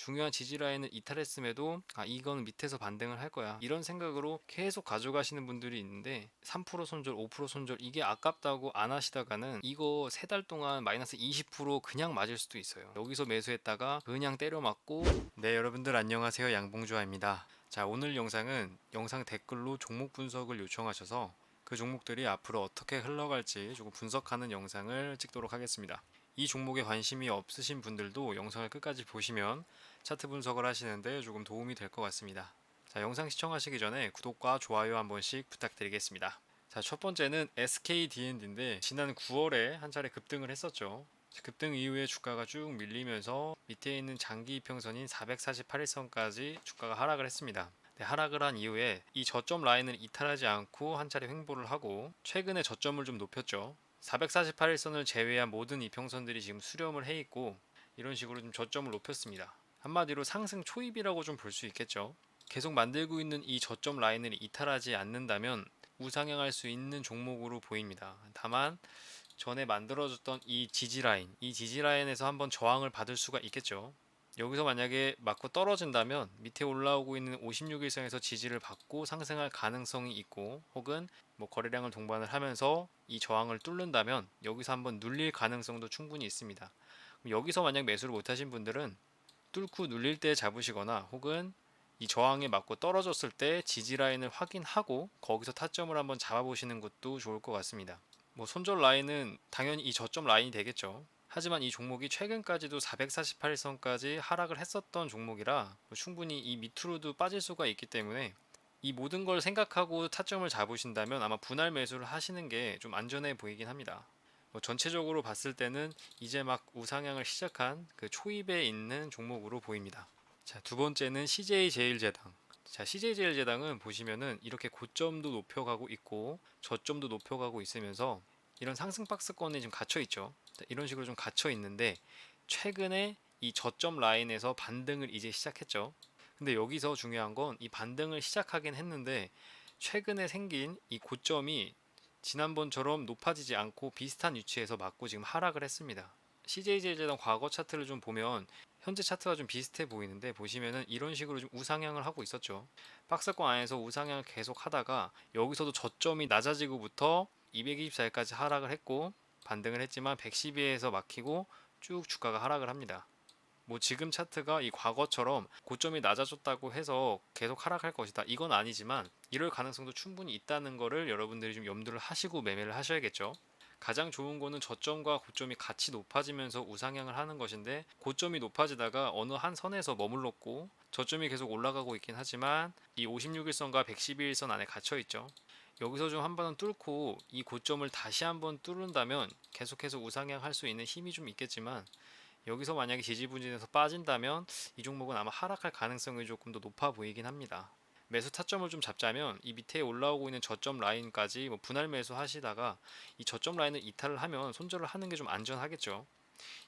중요한 지지 라인을 이탈했음에도 아 이건 밑에서 반등을 할 거야. 이런 생각으로 계속 가져가시는 분들이 있는데 3% 손절 5% 손절 이게 아깝다고 안 하시다가는 이거 세 달 동안 마이너스 20% 그냥 맞을 수도 있어요. 여기서 매수했다가 그냥 때려 맞고. 네 여러분들 안녕하세요. 양봉주아입니다. 자 오늘 영상은 영상 댓글로 종목 분석을 요청하셔서 그 종목들이 앞으로 어떻게 흘러갈지 조금 분석하는 영상을 찍도록 하겠습니다. 이 종목에 관심이 없으신 분들도 영상을 끝까지 보시면 차트 분석을 하시는데 조금 도움이 될 것 같습니다. 자, 영상 시청하시기 전에 구독과 좋아요 한 번씩 부탁드리겠습니다. 자, 첫 번째는 SKDND인데 지난 9월에 한 차례 급등을 했었죠. 급등 이후에 주가가 쭉 밀리면서 밑에 있는 장기 이평선인 448일선까지 주가가 하락을 했습니다. 네, 하락을 한 이후에 이 저점 라인을 이탈하지 않고 한 차례 횡보를 하고 최근에 저점을 좀 높였죠. 448일선을 제외한 모든 이평선들이 지금 수렴을 해 있고 이런 식으로 좀 저점을 높였습니다. 한마디로 상승 초입이라고 좀 볼 수 있겠죠. 계속 만들고 있는 이 저점 라인을 이탈하지 않는다면 우상향할 수 있는 종목으로 보입니다. 다만 전에 만들어졌던 이 지지 라인, 이 지지 라인에서 한번 저항을 받을 수가 있겠죠. 여기서 만약에 맞고 떨어진다면 밑에 올라오고 있는 56일선에서 지지를 받고 상승할 가능성이 있고 혹은 뭐 거래량을 동반을 하면서 이 저항을 뚫는다면 여기서 한번 눌릴 가능성도 충분히 있습니다. 여기서 만약 매수를 못하신 분들은 뚫고 눌릴 때 잡으시거나 혹은 이 저항에 맞고 떨어졌을 때 지지 라인을 확인하고 거기서 타점을 한번 잡아보시는 것도 좋을 것 같습니다. 뭐 손절 라인은 당연히 이 저점 라인이 되겠죠. 하지만 이 종목이 최근까지도 448선까지 하락을 했었던 종목이라 뭐 충분히 이 밑으로도 빠질 수가 있기 때문에 이 모든 걸 생각하고 타점을 잡으신다면 아마 분할 매수를 하시는 게 좀 안전해 보이긴 합니다. 뭐 전체적으로 봤을 때는 이제 막 우상향을 시작한 그 초입에 있는 종목으로 보입니다. 자, 두 번째는 CJ제일제당. 자, CJ제일제당은 보시면은 이렇게 고점도 높여가고 있고 저점도 높여가고 있으면서 이런 상승 박스권에 지금 갇혀 있죠. 이런 식으로 좀 갇혀 있는데 최근에 이 저점 라인에서 반등을 이제 시작했죠. 근데 여기서 중요한 건 이 반등을 시작하긴 했는데 최근에 생긴 이 고점이 지난번처럼 높아지지 않고 비슷한 위치에서 맞고 지금 하락을 했습니다. CJ제일제당 과거 차트를 좀 보면 현재 차트가 좀 비슷해 보이는데 보시면은 이런 식으로 좀 우상향을 하고 있었죠. 박스권 안에서 우상향을 계속 하다가 여기서도 저점이 낮아지고부터 224일까지 하락을 했고 반등을 했지만 112에서 막히고 쭉 주가가 하락을 합니다. 뭐 지금 차트가 이 과거처럼 고점이 낮아졌다고 해서 계속 하락할 것이다. 이건 아니지만 이럴 가능성도 충분히 있다는 거를 여러분들이 좀 염두를 하시고 매매를 하셔야겠죠. 가장 좋은 거는 저점과 고점이 같이 높아지면서 우상향을 하는 것인데 고점이 높아지다가 어느 한 선에서 머물렀고 저점이 계속 올라가고 있긴 하지만 이 56일선과 112일선 안에 갇혀 있죠. 여기서 좀 한번 뚫고 이 고점을 다시 한번 뚫는다면 계속해서 우상향 할 수 있는 힘이 좀 있겠지만 여기서 만약에 지지부진에서 빠진다면 이 종목은 아마 하락할 가능성이 조금 더 높아 보이긴 합니다. 매수 타점을 좀 잡자면 이 밑에 올라오고 있는 저점 라인까지 뭐 분할 매수 하시다가 이 저점 라인을 이탈을 하면 손절을 하는 게 좀 안전하겠죠.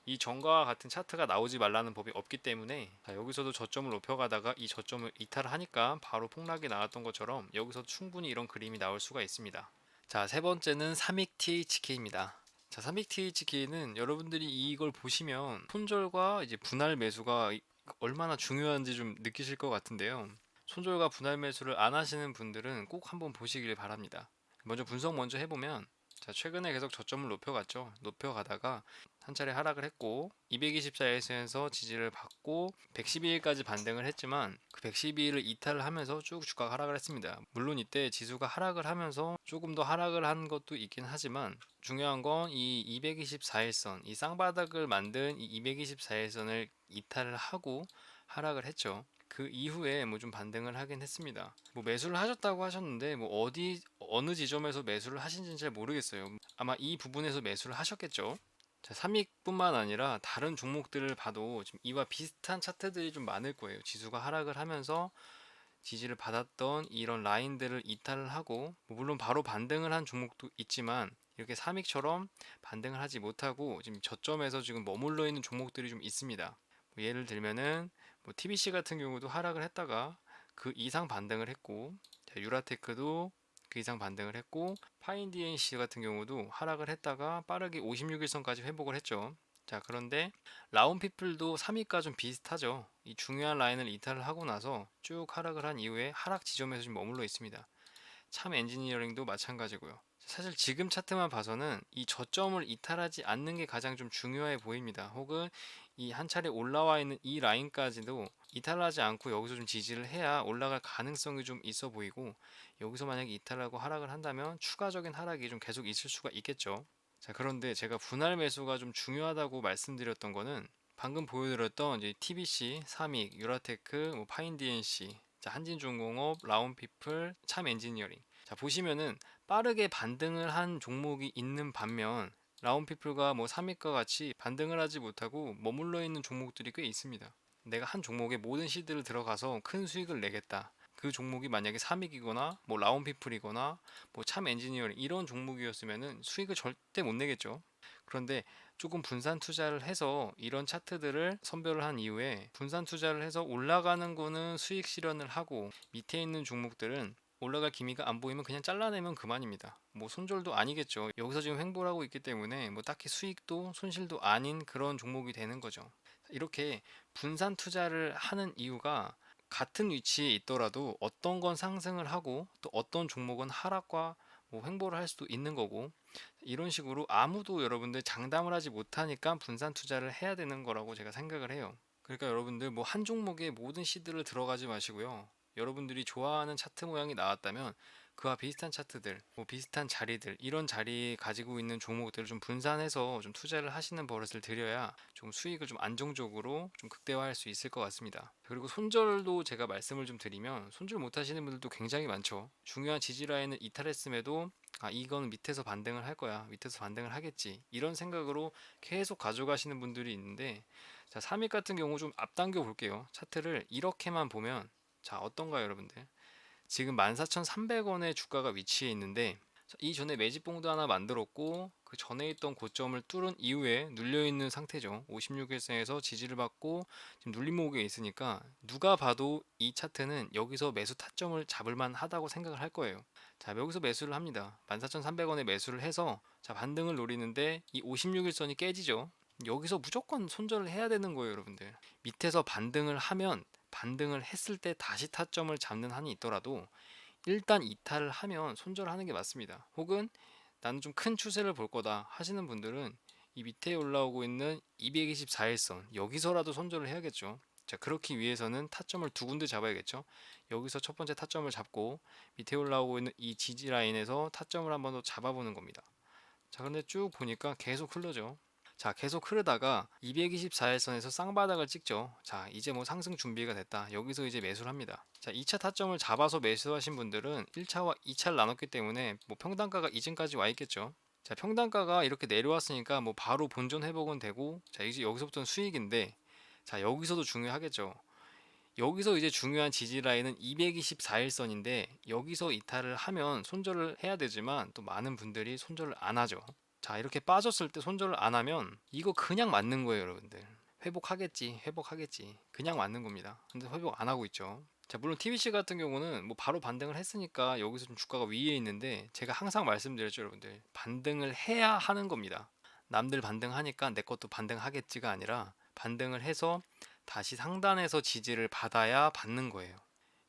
이 전과와 같은 차트가 나오지 말라는 법이 없기 때문에 자, 여기서도 저점을 높여가다가 이 저점을 이탈을 하니까 바로 폭락이 나왔던 것처럼 여기서 충분히 이런 그림이 나올 수가 있습니다. 자, 세 번째는 삼익 THK입니다. 자, 삼익 THK는 여러분들이 이걸 보시면 손절과 이제 분할 매수가 얼마나 중요한지 좀 느끼실 것 같은데요. 손절과 분할 매수를 안 하시는 분들은 꼭 한번 보시길 바랍니다. 먼저 분석 먼저 해보면 자 최근에 계속 저점을 높여갔죠. 높여가다가 한 차례 하락을 했고 224일선에서 지지를 받고 112일까지 반등을 했지만 그 112일을 이탈을 하면서 쭉 주가가 하락을 했습니다. 물론 이때 지수가 하락을 하면서 조금 더 하락을 한 것도 있긴 하지만 중요한 건 이 224일선 이 쌍바닥을 만든 이 224일선을 이탈을 하고 하락을 했죠. 그 이후에 뭐 좀 반등을 하긴 했습니다. 뭐 매수를 하셨다고 하셨는데 뭐 어디 어느 지점에서 매수를 하신지는 잘 모르겠어요. 아마 이 부분에서 매수를 하셨겠죠. 자, 3익뿐만 아니라 다른 종목들을 봐도 지금 이와 비슷한 차트들이 좀 많을 거예요. 지수가 하락을 하면서 지지를 받았던 이런 라인들을 이탈을 하고 뭐 물론 바로 반등을 한 종목도 있지만 이렇게 3익처럼 반등을 하지 못하고 지금 저점에서 지금 머물러 있는 종목들이 좀 있습니다. 뭐 예를 들면은 뭐 TBC 같은 경우도 하락을 했다가 그 이상 반등을 했고 자, 유라테크도 그 이상 반등을 했고 파인디엔시 같은 경우도 하락을 했다가 빠르게 56일선까지 회복을 했죠. 자 그런데 라운피플도 3위가 좀 비슷하죠. 이 중요한 라인을 이탈을 하고 나서 쭉 하락을 한 이후에 하락 지점에서 지금 머물러 있습니다. 참 엔지니어링도 마찬가지고요. 사실 지금 차트만 봐서는 이 저점을 이탈하지 않는 게 가장 좀 중요해 보입니다. 혹은 이 한 차례 올라와 있는 이 라인까지도 이탈하지 않고 여기서 좀 지지를 해야 올라갈 가능성이 좀 있어 보이고 여기서 만약에 이탈하고 하락을 한다면 추가적인 하락이 좀 계속 있을 수가 있겠죠. 자, 그런데 제가 분할 매수가 좀 중요하다고 말씀드렸던 거는 방금 보여드렸던 이제 TBC, 삼익, 유라테크, 뭐 파인 DNC, 자, 한진중공업, 라운피플, 참 엔지니어링. 자, 보시면은 빠르게 반등을 한 종목이 있는 반면 라운피플과 뭐 삼익과 같이 반등을 하지 못하고 머물러 있는 종목들이 꽤 있습니다. 내가 한 종목에 모든 시드를 들어가서 큰 수익을 내겠다. 그 종목이 만약에 삼익이거나 뭐 라운피플이거나 뭐 참 엔지니어링 이런 종목이었으면은 수익을 절대 못 내겠죠. 그런데 조금 분산 투자를 해서 이런 차트들을 선별을 한 이후에 분산 투자를 해서 올라가는 거는 수익 실현을 하고 밑에 있는 종목들은 올라갈 기미가 안 보이면 그냥 잘라내면 그만입니다. 뭐 손절도 아니겠죠. 여기서 지금 횡보를 하고 있기 때문에 뭐 딱히 수익도 손실도 아닌 그런 종목이 되는 거죠. 이렇게 분산 투자를 하는 이유가 같은 위치에 있더라도 어떤 건 상승을 하고 또 어떤 종목은 하락과 뭐 횡보를 할 수도 있는 거고 이런 식으로 아무도 여러분들 장담을 하지 못하니까 분산 투자를 해야 되는 거라고 제가 생각을 해요. 그러니까 여러분들 뭐 한 종목에 모든 시드를 들어가지 마시고요. 여러분들이 좋아하는 차트 모양이 나왔다면 그와 비슷한 차트들, 뭐 비슷한 자리들, 이런 자리 가지고 있는 종목들을 좀 분산해서 좀 투자를 하시는 버릇을 들여야 좀 수익을 좀 안정적으로 좀 극대화할 수 있을 것 같습니다. 그리고 손절도 제가 말씀을 좀 드리면 손절 못 하시는 분들도 굉장히 많죠. 중요한 지지 라인을 이탈했음에도 아, 이건 밑에서 반등을 할 거야. 밑에서 반등을 하겠지. 이런 생각으로 계속 가져가시는 분들이 있는데 자, 3일 같은 경우 좀 앞당겨 볼게요. 차트를 이렇게만 보면 자, 어떤가요, 여러분들? 지금 14,300원의 주가가 위치해 있는데 이 전에 매집봉도 하나 만들었고 그 전에 있던 고점을 뚫은 이후에 눌려 있는 상태죠. 56일선에서 지지를 받고 지금 눌림목에 있으니까 누가 봐도 이 차트는 여기서 매수 타점을 잡을 만하다고 생각을 할 거예요. 자, 여기서 매수를 합니다. 14,300원에 매수를 해서 자, 반등을 노리는데 이 56일선이 깨지죠. 여기서 무조건 손절을 해야 되는 거예요, 여러분들. 밑에서 반등을 하면 반등을 했을 때 다시 타점을 잡는 한이 있더라도 일단 이탈을 하면 손절하는 게 맞습니다. 혹은 나는 좀 큰 추세를 볼 거다 하시는 분들은 이 밑에 올라오고 있는 224일선 여기서라도 손절을 해야겠죠. 자 그렇기 위해서는 타점을 두 군데 잡아야겠죠. 여기서 첫 번째 타점을 잡고 밑에 올라오고 있는 이 지지 라인에서 타점을 한 번 더 잡아보는 겁니다. 자 근데 쭉 보니까 계속 흘러죠. 자, 계속 흐르다가 224일선에서 쌍바닥을 찍죠. 자, 이제 뭐 상승 준비가 됐다. 여기서 이제 매수를 합니다. 자, 2차 타점을 잡아서 매수하신 분들은 1차와 2차를 나눴기 때문에 뭐 평단가가 이전까지 와 있겠죠. 자, 평단가가 이렇게 내려왔으니까 뭐 바로 본전 회복은 되고 자, 이제 여기서부터는 수익인데 자, 여기서도 중요하겠죠. 여기서 이제 중요한 지지 라인은 224일선인데 여기서 이탈을 하면 손절을 해야 되지만 또 많은 분들이 손절을 안 하죠. 자 이렇게 빠졌을 때 손절을 안 하면 이거 그냥 맞는 거예요 여러분들. 회복하겠지 회복하겠지. 그냥 맞는 겁니다. 근데 회복 안 하고 있죠. 자 물론 TBC 같은 경우는 뭐 바로 반등을 했으니까 여기서 좀 주가가 위에 있는데 제가 항상 말씀드렸죠 여러분들. 반등을 해야 하는 겁니다. 남들 반등하니까 내 것도 반등하겠지가 아니라 반등을 해서 다시 상단에서 지지를 받아야 받는 거예요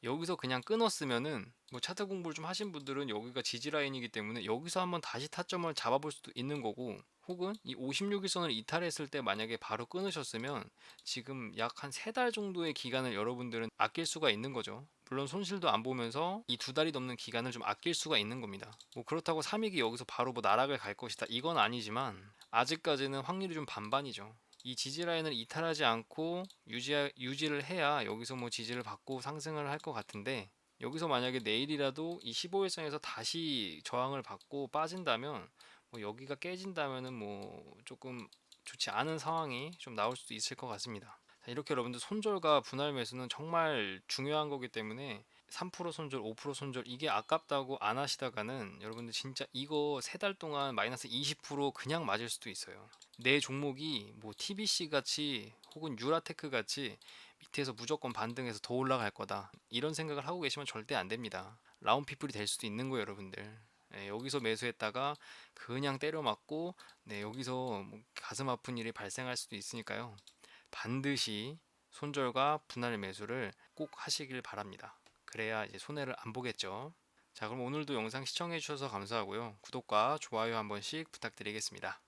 여기서 그냥 끊었으면은 뭐 차트 공부를 좀 하신 분들은 여기가 지지 라인이기 때문에 여기서 한번 다시 타점을 잡아볼 수도 있는 거고 혹은 이 56일선을 이탈했을 때 만약에 바로 끊으셨으면 지금 약 한 세 달 정도의 기간을 여러분들은 아낄 수가 있는 거죠. 물론 손실도 안 보면서 이 두 달이 넘는 기간을 좀 아낄 수가 있는 겁니다. 뭐 그렇다고 3익이 여기서 바로 뭐 나락을 갈 것이다 이건 아니지만 아직까지는 확률이 좀 반반이죠. 이 지지 라인을 이탈하지 않고 유지 유지를 해야 여기서 뭐 지지를 받고 상승을 할 것 같은데 여기서 만약에 내일이라도 이 15일선에서 다시 저항을 받고 빠진다면 뭐 여기가 깨진다면은 뭐 조금 좋지 않은 상황이 좀 나올 수도 있을 것 같습니다. 자, 이렇게 여러분들 손절과 분할 매수는 정말 중요한 거기 때문에 3% 손절, 5% 손절 이게 아깝다고 안 하시다가는 여러분들 진짜 이거 세 달 동안 마이너스 20% 그냥 맞을 수도 있어요. 내 종목이 뭐 TBC 같이 혹은 유라테크 같이 밑에서 무조건 반등해서 더 올라갈 거다 이런 생각을 하고 계시면 절대 안 됩니다. 라운 피플이 될 수도 있는 거예요, 여러분들. 예, 여기서 매수했다가 그냥 때려 맞고 네, 여기서 뭐 가슴 아픈 일이 발생할 수도 있으니까요. 반드시 손절과 분할 매수를 꼭 하시길 바랍니다. 그래야 이제 손해를 안 보겠죠. 자, 그럼 오늘도 영상 시청해 주셔서 감사하고요. 구독과 좋아요 한 번씩 부탁드리겠습니다.